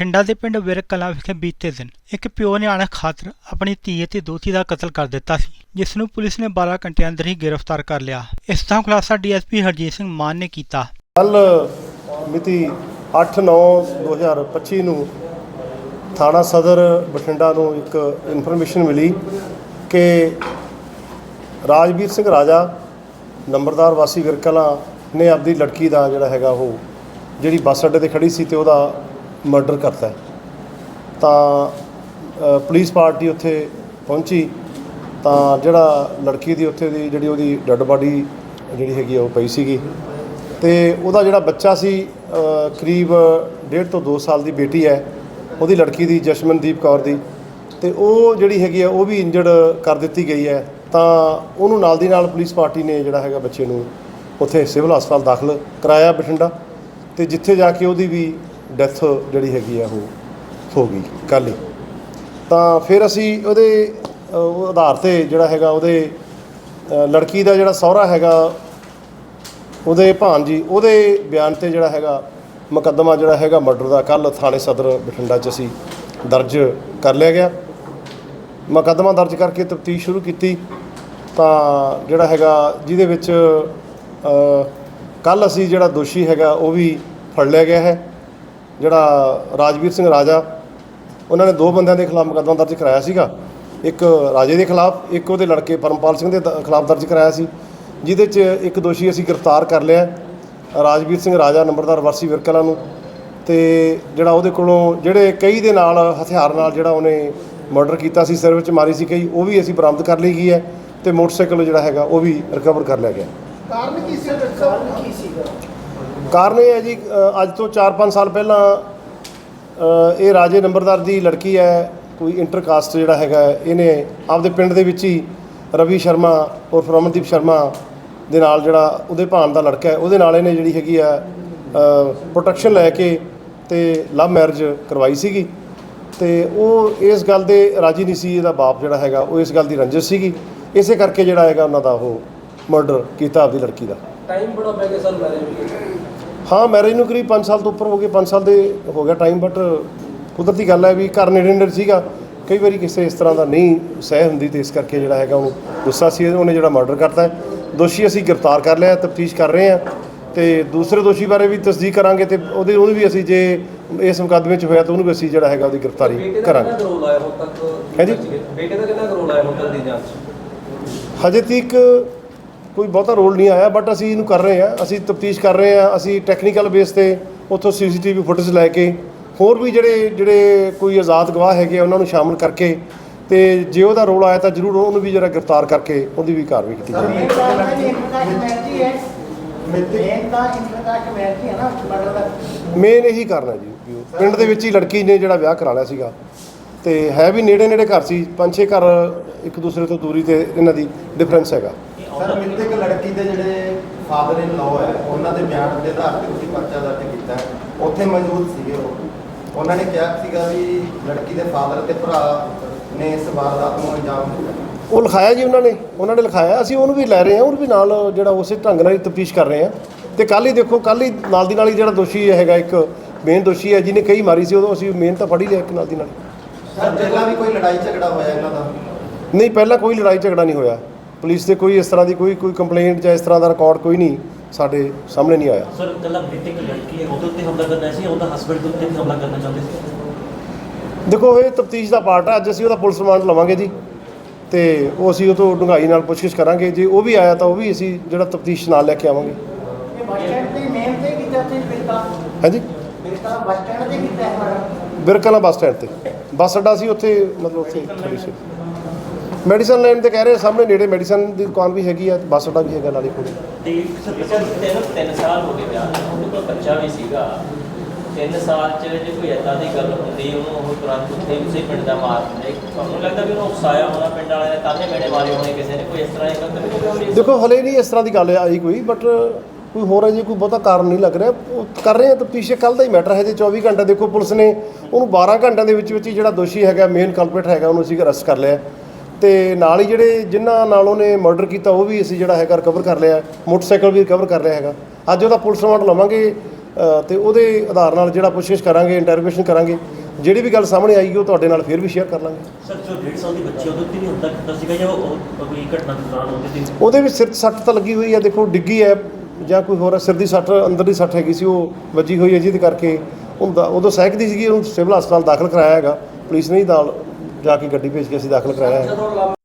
ਬਠਿੰਡਾ ਦੇ ਪਿੰਡ ਵਿਰਕ ਕਲਾਂ ਵਿਖੇ ਬੀਤੇ ਦਿਨ ਇੱਕ ਪਿਓ ਨੇ ਅਣਖ ਖਾਤਰ ਆਪਣੀ ਧੀ ਅਤੇ ਦੋਤੀ ਦਾ ਕਤਲ ਕਰ ਦਿੱਤਾ ਸੀ, ਜਿਸ ਨੂੰ ਪੁਲਿਸ ਨੇ 12 ਘੰਟਿਆਂ ਅੰਦਰ ਹੀ ਗ੍ਰਿਫਤਾਰ ਕਰ ਲਿਆ। ਇਸ ਦਾ ਖੁਲਾਸਾ ਡੀਐਸਪੀ ਹਰਜੀਤ ਸਿੰਘ ਮਾਨ ਨੇ ਕੀਤਾ। ਕੱਲ ਮਿਤੀ 8/9/2025 ਨੂੰ ਥਾਣਾ ਸਦਰ ਬਠਿੰਡਾ ਨੂੰ ਇੱਕ ਇਨਫੋਰਮੇਸ਼ਨ ਮਿਲੀ ਕਿ ਰਾਜਵੀਰ ਸਿੰਘ ਰਾਜਾ, ਨੰਬਰਦਾਰ ਵਾਸੀ ਵਿਰਕਲਾ ਨੇ ਆਪਦੀ ਲੜਕੀ ਦਾ ਜਿਹੜਾ ਹੈਗਾ ਉਹ ਜਿਹੜੀ ਬੱਸ ਅੱਡੇ ਤੇ ਖੜੀ ਸੀ ਤੇ ਉਹਦਾ ਮਰਡਰ ਕਰਤਾ ਤਾਂ ਪੁਲਿਸ ਪਾਰਟੀ ਉੱਥੇ ਪਹੁੰਚੀ। ਤਾਂ ਜਿਹੜਾ ਲੜਕੀ ਦੀ ਉੱਥੇ ਦੀ ਜਿਹੜੀ ਉਹਦੀ ਡੈੱਡ ਬਾਡੀ ਜਿਹੜੀ ਹੈਗੀ ਆ, ਉਹ ਪਈ ਸੀਗੀ। ਤੇ ਉਹਦਾ ਜਿਹੜਾ ਬੱਚਾ ਸੀ ਕਰੀਬ 1.5 ਤੋਂ 2 ਸਾਲ ਦੀ ਬੇਟੀ ਹੈ। ਉਹਦੀ ਲੜਕੀ ਦੀ ਜਸ਼ਮਨਦੀਪ ਕੌਰ ਦੀ। ਤੇ ਉਹ ਜਿਹੜੀ ਹੈਗੀ ਆ, ਉਹ ਵੀ ਇੰਜਰਡ ਕਰ ਦਿੱਤੀ ਗਈ ਹੈ। ਤਾਂ ਉਹਨੂੰ ਨਾਲ ਦੀ ਨਾਲ ਪੁਲਿਸ ਪਾਰਟੀ ਨੇ ਜਿਹੜਾ ਹੈਗਾ ਬੱਚੇ ਨੂੰ ਉੱਥੇ ਸਿਵਲ ਹਸਪਤਾਲ ਦਾਖਲ ਕਰਾਇਆ ਬਠਿੰਡਾ। ਤੇ ਜਿੱਥੇ ਜਾ ਕੇ ਉਹਦੀ ਵੀ ਡੈਥ ਜਿਹੜੀ ਹੈਗੀ ਆ ਉਹ ਹੋ ਗਈ ਕੱਲ੍ਹ ਹੀ। ਤਾਂ ਫਿਰ ਅਸੀਂ ਉਹਦੇ ਆਧਾਰ ਤੇ ਜਿਹੜਾ ਹੈਗਾ ਉਹਦੇ ਲੜਕੀ ਦਾ ਜਿਹੜਾ ਸਹੁਰਾ ਹੈਗਾ, ਉਹਦੇ ਭਾਣਜੀ, ਉਹਦੇ ਬਿਆਨ ਤੇ ਜਿਹੜਾ ਹੈਗਾ ਮੁਕੱਦਮਾ ਜਿਹੜਾ ਹੈਗਾ ਮਰਡਰ ਦਾ ਕੱਲ ਥਾਣੇ ਸਦਰ ਬਠਿੰਡਾ 'ਚ ਅਸੀਂ ਦਰਜ ਕਰ ਲਿਆ ਗਿਆ। ਮੁਕੱਦਮਾ ਦਰਜ ਕਰਕੇ ਤਫਤੀਸ਼ ਸ਼ੁਰੂ ਕੀਤੀ। ਤਾਂ ਜਿਹੜਾ ਹੈਗਾ ਜਿਹਦੇ ਵਿੱਚ ਕੱਲ ਅਸੀਂ ਜਿਹੜਾ ਦੋਸ਼ੀ ਹੈਗਾ ਉਹ ਵੀ ਫੜ ਲਿਆ ਗਿਆ ਹੈ। ਜਿਹੜਾ ਰਾਜਵੀਰ ਸਿੰਘ ਰਾਜਾ, ਉਹਨਾਂ ਨੇ ਦੋ ਬੰਦਿਆਂ ਦੇ ਖਿਲਾਫ ਮੁਕੱਦਮਾ ਦਰਜ ਕਰਾਇਆ ਸੀਗਾ। ਇੱਕ ਰਾਜੇ ਦੇ ਖਿਲਾਫ, ਇੱਕ ਉਹਦੇ ਲੜਕੇ ਪਰਮਪਾਲ ਸਿੰਘ ਦੇ ਖਿਲਾਫ ਦਰਜ ਕਰਾਇਆ ਸੀ, ਜਿਹਦੇ 'ਚ ਇੱਕ ਦੋਸ਼ੀ ਅਸੀਂ ਗ੍ਰਿਫਤਾਰ ਕਰ ਲਿਆ। ਰਾਜਵੀਰ ਸਿੰਘ ਰਾਜਾ ਨੰਬਰਦਾਰ ਵਰਸੀ ਵਿਰਕਲਾ ਨੂੰ ਤੇ ਜਿਹੜਾ ਉਹਦੇ ਕੋਲੋਂ, ਜਿਹੜੇ ਕਈ ਦੇ ਨਾਲ ਹਥਿਆਰ ਨਾਲ ਜਿਹੜਾ ਉਹਨੇ ਮਰਡਰ ਕੀਤਾ ਸੀ, ਸਿਰ ਵਿੱਚ ਮਾਰੀ ਸੀ ਕਈ, ਉਹ ਵੀ ਅਸੀਂ ਬਰਾਮਦ ਕਰ ਲਈ ਗਈ ਹੈ ਤੇ ਮੋਟਰਸਾਈਕਲ ਜਿਹੜਾ ਹੈਗਾ ਉਹ ਵੀ ਰਿਕਵਰ ਕਰ ਲਿਆ ਗਿਆ। ਕਾਰਨ ਕੀ ਸੀ? ਕਾਰਨ ਕੀ ਸੀਗਾ? ਕਾਰਨ ਇਹ ਹੈ ਜੀ ਅ, ਅੱਜ ਤੋਂ 4-5 ਸਾਲ ਪਹਿਲਾਂ ਅ, ਇਹ ਰਾਜੇ ਨੰਬਰਦਾਰ ਦੀ ਲੜਕੀ ਹੈ ਕੋਈ ਇੰਟਰਕਾਸਟ ਜਿਹੜਾ ਹੈਗਾ ਹੈ, ਇਹਨੇ ਆਪਦੇ ਪਿੰਡ ਦੇ ਵਿੱਚ ਹੀ ਰਵੀ ਸ਼ਰਮਾ ਔਰ ਰਮਨਦੀਪ ਸ਼ਰਮਾ ਦੇ ਨਾਲ ਜਿਹੜਾ ਉਹਦੇ ਭਾਣ ਦਾ ਲੜਕਾ ਹੈ ਉਹਦੇ ਨਾਲ ਇਹਨੇ ਜਿਹੜੀ ਹੈਗੀ ਆ ਪ੍ਰੋਟੈਕਸ਼ਨ ਲੈ ਕੇ ਤੇ ਲਵ ਮੈਰਿਜ ਕਰਵਾਈ ਸੀਗੀ। ਤੇ ਉਹ ਇਸ ਗੱਲ ਦੇ ਰਾਜੀ ਨਹੀਂ ਸੀ ਇਹਦਾ ਬਾਪ ਜਿਹੜਾ ਹੈਗਾ ਉਹ ਇਸ ਗੱਲ ਦੀ ਰੰਜਿਸ਼ ਸੀਗੀ। ਇਸੇ ਕਰਕੇ ਜਿਹੜਾ ਹੈਗਾ ਉਹਨਾਂ ਦਾ ਉਹ ਮਰਡਰ ਕੀਤਾ ਆਪਦੀ ਲੜਕੀ ਦਾ। ਟਾਈਮ ਬੜਾ ਪੈ ਗਿਆ ਸਰ ਮੈਰਿਜ ਨੂੰ। ਹਾਂ ਮੈਰਿਜ ਨੂੰ ਕਰੀਬ 5 ਸਾਲ ਤੋਂ ਉੱਪਰ ਹੋ ਗਏ 5 ਸਾਲ ਦੇ ਹੋ ਗਿਆ ਟਾਈਮ ਬਟ ਕੁਦਰਤੀ ਗੱਲ ਹੈ ਵੀ ਘਰ ਨੇੜੇ ਨੇੜੇ ਸੀਗਾ ਕਈ ਵਾਰੀ ਕਿਸੇ ਇਸ ਤਰ੍ਹਾਂ ਦਾ ਨਹੀਂ ਸਹਿ ਹੁੰਦੀ ਤੇ ਇਸ ਕਰਕੇ ਜਿਹੜਾ ਹੈਗਾ ਉਹਨੂੰ ਗੁੱਸਾ ਸੀ ਉਹਨੇ ਜਿਹੜਾ ਮਰਡਰ ਕਰਤਾ ਹੈ ਦੋਸ਼ੀ ਅਸੀਂ ਗ੍ਰਿਫਤਾਰ ਕਰ ਲਿਆ ਤਫਤੀਸ਼ ਕਰ ਰਹੇ ਹਾਂ ਤੇ ਦੂਸਰੇ ਦੋਸ਼ੀ ਬਾਰੇ ਵੀ ਤਸਦੀਕ ਕਰਾਂਗੇ ਤੇ ਉਹਦੇ ਉਹਨੂੰ ਵੀ ਅਸੀਂ ਜੇ ਇਸ ਮੁਕੱਦਮੇ 'ਚ ਹੋਇਆ ਤਾਂ ਉਹਨੂੰ ਵੀ ਅਸੀਂ ਜਿਹੜਾ ਹੈਗਾ ਉਹਦੀ ਗ੍ਰਿਫਤਾਰੀ ਕਰਾਂਗੇ ਹੈਂ ਜੀ? ਬੇਟੇ ਦਾ ਕਿੰਨਾ ਰੋਲ ਆਇਆ ਹੁਣ ਤੱਕ ਦੀ ਜਾਂਚ? ਹਜੇ ਤੱਕ ਕੋਈ ਬਹੁਤਾ ਰੋਲ ਨਹੀਂ ਆਇਆ ਬਟ ਅਸੀਂ ਇਹਨੂੰ ਕਰ ਰਹੇ ਹਾਂ ਅਸੀਂ ਤਫਤੀਸ਼ ਕਰ ਰਹੇ ਹਾਂ ਅਸੀਂ ਟੈਕਨੀਕਲ ਬੇਸ ਤੇ ਉੱਥੋਂ ਸੀਸੀਟੀਵੀ ਫੁਟੇਜ ਲੈ ਕੇ ਹੋਰ ਵੀ ਜਿਹੜੇ ਜਿਹੜੇ ਕੋਈ ਆਜ਼ਾਦ ਗਵਾਹ ਹੈਗੇ ਉਹਨਾਂ ਨੂੰ ਸ਼ਾਮਲ ਕਰਕੇ ਤੇ ਜੇ ਉਹਦਾ ਰੋਲ ਆਇਆ ਤਾਂ ਜ਼ਰੂਰ ਉਹਨੂੰ ਵੀ ਜਿਹੜਾ ਗ੍ਰਿਫਤਾਰ ਕਰਕੇ ਉਹਦੀ ਵੀ ਕਾਰਵਾਈ ਕੀਤੀ ਜਾਵੇ। ਮੇਨ ਇਹੀ ਕਰਨਾ ਜੀ ਪਿੰਡ ਦੇ ਵਿੱਚ ਹੀ ਲੜਕੀ ਨੇ ਜਿਹੜਾ ਵਿਆਹ ਕਰਾ ਲਿਆ ਸੀਗਾ। ਤੇ ਹੈ ਵੀ ਨੇੜੇ ਨੇੜੇ ਘਰ ਸੀ ਪੰਜ ਛੇ ਘਰ ਇੱਕ ਦੂਸਰੇ ਤੋਂ ਦੂਰੀ ਤੇ ਇਹਨਾਂ ਦੀ ਡਿਫਰੈਂਸ ਹੈਗਾ। ਸਰ ਮਿੰਦਕ ਲੜਕੀ ਦੇ ਜਿਹੜੇ ਫਾਦਰ ਇਨ ਲਾਅ ਹੈ ਉਹਨਾਂ ਦੇ ਬਿਆਨ ਦੇ ਆਧਾਰ ਤੇ ਤੁਸੀਂ ਪਰਚਾ ਦਰਜ ਕੀਤਾ ਹੈ। ਉੱਥੇ ਮੌਜੂਦ ਸੀਗੇ ਉਹ। ਉਹਨਾਂ ਨੇ ਕਿਹਾ ਸੀਗਾ ਵੀ ਲੜਕੀ ਦੇ ਫਾਦਰ ਤੇ ਭਰਾ ਨੇ ਇਸ ਵਾਰਦਾਤ ਨੂੰ ਅੰਜਾਮ ਦਿੱਤਾ। ਉਹ ਲਿਖਾਇਆ ਜੀ ਉਹਨਾਂ ਨੇ। ਉਹਨਾਂ ਨੇ ਲਿਖਾਇਆ ਅਸੀਂ ਉਹਨੂੰ ਵੀ ਲੈ ਰਹੇ ਹਾਂ ਉਹਨੂੰ ਵੀ ਨਾਲ ਜਿਹੜਾ ਉਸੇ ਢੰਗ ਨਾਲ ਹੀ ਤਫਤੀਸ਼ ਕਰ ਰਹੇ ਹਾਂ। ਤੇ ਕੱਲ ਹੀ ਦੇਖੋ ਕੱਲ ਹੀ ਨਾਲ ਦੀ ਨਾਲ ਹੀ ਜਿਹੜਾ ਦੋਸ਼ੀ ਹੈਗਾ ਇੱਕ ਮੇਨ ਦੋਸ਼ੀ ਹੈ ਜਿਹਨੇ ਕਈ ਮਾਰੀ ਸੀ ਉਦੋਂ ਅਸੀਂ ਮੇਨ ਤਾਂ ਫੜ ਹੀ ਲਿਆ ਇੱਕ ਨਾਲ ਦੀ ਨਾਲ। ਸਰ ਪਹਿਲਾਂ ਵੀ ਕੋਈ ਲੜਾਈ ਝਗੜਾ ਹੋਇਆ ਇਹਨਾਂ ਦਾ? ਨਹੀਂ ਪਹਿਲਾਂ ਕੋਈ ਲੜਾਈ ਝਗੜਾ ਨਹੀਂ ਹੋਇਆ। ਪੁਲਿਸ ਦੇ ਕੋਈ ਇਸ ਤਰ੍ਹਾਂ ਦੀ ਕੋਈ ਕੋਈ ਕੰਪਲੇਂਟ ਜਾਂ ਇਸ ਤਰ੍ਹਾਂ ਦਾ ਰਿਕਾਰਡ ਕੋਈ ਨਹੀਂ ਸਾਡੇ ਸਾਹਮਣੇ ਨਹੀਂ ਆਇਆ। ਸਰ ਕੱਲਾ ਬੇਟੇ ਇੱਕ ਲੜਕੀ ਹੈ ਉਹਦੇ ਉੱਤੇ ਹਮਲਾ ਕਰਨਾ ਸੀ ਉਹਦਾ ਹਸਬੰਡ ਦੇ ਉੱਤੇ ਵੀ ਹਮਲਾ ਕਰਨਾ ਚਾਹੁੰਦੇ ਸੀ? ਦੇਖੋ ਇਹ ਤਫਤੀਸ਼ ਦਾ ਪਾਰਟ ਹੈ ਅੱਜ ਅਸੀਂ ਉਹਦਾ ਪੁਲਿਸ ਰਿਮਾਂਡ ਲਵਾਂਗੇ ਜੀ। ਤੇ ਉਹ ਅਸੀਂ ਉਹ ਤੋਂ ਡੂੰਘਾਈ ਨਾਲ ਪੁੱਛਗਿੱਛ ਕਰਾਂਗੇ। ਜੇ ਉਹ ਵੀ ਆਇਆ ਤਾਂ ਉਹ ਵੀ ਅਸੀਂ ਜਿਹੜਾ ਤਫਤੀਸ਼ ਨਾਲ ਲੈ ਕੇ ਆਵਾਂਗੇ। ਇਹ ਬੱਸ ਸਟੈਂਡ ਤੇ ਮੇਨ ਤੇ ਕੀਤਾ ਤੇ ਬਿਰਕਾ? ਹਾਂਜੀ? ਬਿਰਕਾ ਬੱਸ ਸਟੈਂਡ ਤੇ ਹੈ ਬੱਸ ਸਟੈਂਡ ਤੇ। ਬੱਸ ਅੱਡਾ ਸੀ ਉੱਥੇ ਮਤਲਬ ਉੱਥੇ ਖੜੀ ਸੀ। ਮੈਡੀਸਨ ਲੈਣ ਤੇ ਕਹਿ ਰਹੇ ਸਾਹਮਣੇ ਨੇੜੇ ਮੈਡੀਸਨ ਦੀ ਦੁਕਾਨ ਵੀ ਹੈਗੀ ਆ ਬੱਸ ਅੱਡਾ ਵੀ ਹੈਗਾ ਨਾਲੇ ਕੋਲ ਤੇ ਸਰ ਬੱਚਾ ਤਿੰਨ ਤਿੰਨ ਸਾਲ ਹੋ ਗਏ ਵਿਆਹ ਨੂੰ ਉਹਦੇ ਕੋਲ ਬੱਚਾ ਵੀ ਸੀਗਾ। ਤਿੰਨ ਸਾਲ ਚ ਜੇ ਕੋਈ ਏਦਾਂ ਦੀ ਗੱਲ ਹੁੰਦੀ ਉਹਨੂੰ ਉਹ ਤੁਰੰਤ ਉੱਥੇ ਉਸੇ ਪਿੰਡ ਦਾ ਮਾਰ ਦਿੰਦੇ। ਤੁਹਾਨੂੰ ਲੱਗਦਾ ਵੀ ਉਹਨੂੰ ਉਕਸਾਇਆ ਹੋਣਾ ਪਿੰਡ ਵਾਲਿਆਂ ਨੇ ਤਾਨੇ ਮੇੜੇ ਮਾਰੇ ਹੋਣੇ ਕਿਸੇ ਨੇ? ਕੋਈ ਇਸ ਤਰ੍ਹਾਂ ਦੀ ਗੱਲ ਤਾਂ ਨਹੀਂ ਦੇਖੋ ਹਲੇ ਨਹੀਂ ਇਸ ਤਰ੍ਹਾਂ ਦੀ ਗੱਲ ਆਈ ਕੋਈ ਬਟ ਕੋਈ ਹੋਰ ਅਜੇ ਕੋਈ ਬਹੁਤਾ ਕਾਰਨ ਨਹੀਂ ਲੱਗ ਰਿਹਾ। ਉਹ ਕਰ ਰਹੇ ਆ ਤਫਤੀਸ਼ ਕੱਲ ਦਾ ਹੀ ਮੈਟਰ ਹੈ ਜੇ 24 ਘੰਟੇ ਦੇਖੋ ਪੁਲਿਸ ਨੇ ਉਹਨੂੰ 12 ਘੰਟਿਆਂ ਦੇ ਵਿੱਚ ਵਿੱਚ ਹੀ ਜਿਹੜਾ ਦੋਸ਼ੀ ਹੈਗਾ ਮੇਨ ਕਲਪਰੇਟ ਹੈਗਾ ਉਹਨੂੰ ਅਸੀਂ ਅਰੈਸਟ ਕਰ ਲਿਆ। ਤੇ ਨਾਲ ਹੀ ਜਿਹੜੇ ਜਿਨ੍ਹਾਂ ਨਾਲ ਉਹਨੇ ਮਰਡਰ ਕੀਤਾ ਉਹ ਵੀ ਅਸੀਂ ਜਿਹੜਾ ਹੈਗਾ ਰਿਕਵਰ ਕਰ ਲਿਆ ਮੋਟਰਸਾਈਕਲ ਵੀ ਰਿਕਵਰ ਕਰ ਲਿਆ ਹੈਗਾ। ਅੱਜ ਉਹਦਾ ਪੁਲਿਸ ਰਿਮਾਂਡ ਲਵਾਂਗੇ ਤੇ ਉਹਦੇ ਆਧਾਰ ਨਾਲ ਜਿਹੜਾ ਪੁੱਛਗਿੱਛ ਕਰਾਂਗੇ ਇੰਟਰੋਗੇਸ਼ਨ ਕਰਾਂਗੇ। ਜਿਹੜੀ ਵੀ ਗੱਲ ਸਾਹਮਣੇ ਆਏਗੀ ਉਹ ਤੁਹਾਡੇ ਨਾਲ ਫਿਰ ਵੀ ਸ਼ੇਅਰ ਕਰ ਲਾਂਗੇ। ਸਰ ਜੋ 1.5 ਸਾਲ ਦੀ ਬੱਚੀ ਉਹਦੇ ਉੱਤੇ ਵੀ ਹਮਲਾ ਕੀਤਾ ਸੀਗਾ ਜਾਂ ਉਹ ਕੋਈ ਘਟਨਾ ਦੇ ਦੌਰਾਨ ਉਹਦੇ ਤੇ ਉਹਦੇ ਵਿੱਚ ਸਿਰ ਸੱਟ ਤਾਂ ਲੱਗੀ ਹੋਈ ਹੈ ਦੇਖੋ ਡਿੱਗੀ ਹੈ ਜਾਂ ਕੋਈ ਹੋਰ ਸਿਰ ਦੀ ਸੱਟ ਅੰਦਰ ਦੀ ਸੱਟ ਹੈਗੀ ਸੀ ਉਹ ਵੱਜੀ ਹੋਈ ਹੈ ਜਿਹਦੇ ਕਰਕੇ। ਉਹਦਾ ਉਦੋਂ ਸਹਿਕਦੀ ਸੀਗੀ ਉਹਨੂੰ ਸਿਵਲ ਹਸਪਤਾਲ ਦਾਖਲ ਕਰਾਇਆ ਹੈਗਾ ਪੁਲਿਸ ਨੇ ਹੀ ਨਾਲ ਜਾ ਕੇ ਗੱਡੀ ਭੇਜ ਕੇ ਅਸੀਂ ਦਾਖਲ ਕਰਾਇਆ ਹੈ।